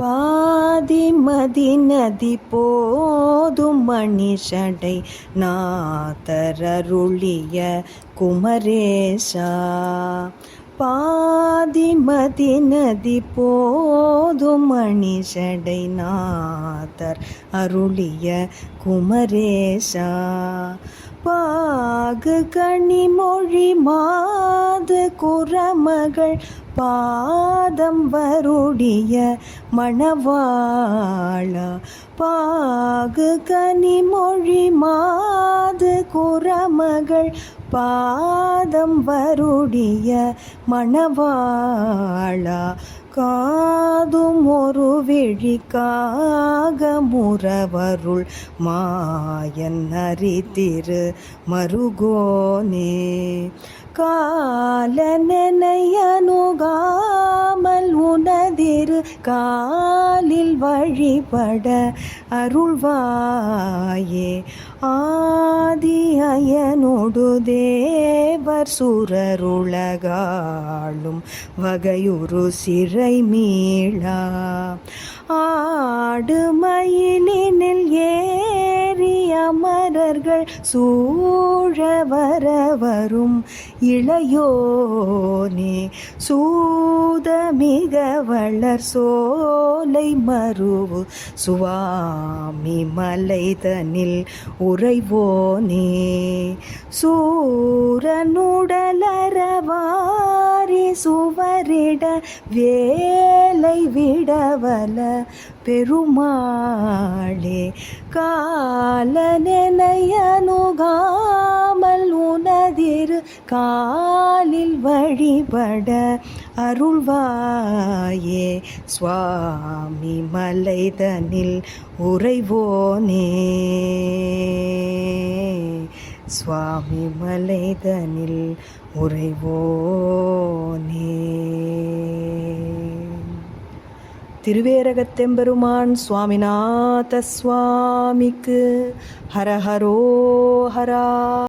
பாதி மதி நதி போதும் மணிஷடை. நாதரருளிய குமரேசா. பாதி மதி நதி போதும் மணிஷடை. நாதர் அருளிய குமரேசா. பாகு கனிமொழி மாது குரமகள். பாதம் வருடிய மணவாளா பாகு கனிமொழி மாது குரமகள் பாதம் வருடிய மணவாளா காதும் ஒரு விழிக்காக முறவருள் மாயன் அரித்திரு மருகோனே. காலனெனையனுகாமல் காலில் வழிபட அருள்வாயே. ஆதி அயனொடு தேவர் சுரருலகாளும் வகையுறு சிறை மீளா. ஆடுமயில் அமரர்கள் சூழ வர வரும். இளையோனே சூத மிக வளர் சோலை மருவு. சுவாமி மலைதனில் உறைவோனே சூரனுடலரவாரி சுவரிட வேலை விடவல பெருமாளே காலனெனையனுகாமல் உனதிரு காலில் வழிபட அருள்வாயே. சுவாமி மலைதனில் உறைவோனே. சுவாமி மலைதனில் உறைவோனே. திருவேரகத்தெம்பெருமான் சுவாமிநாத சுவாமிக்கு ஹரஹரோ ஹரா.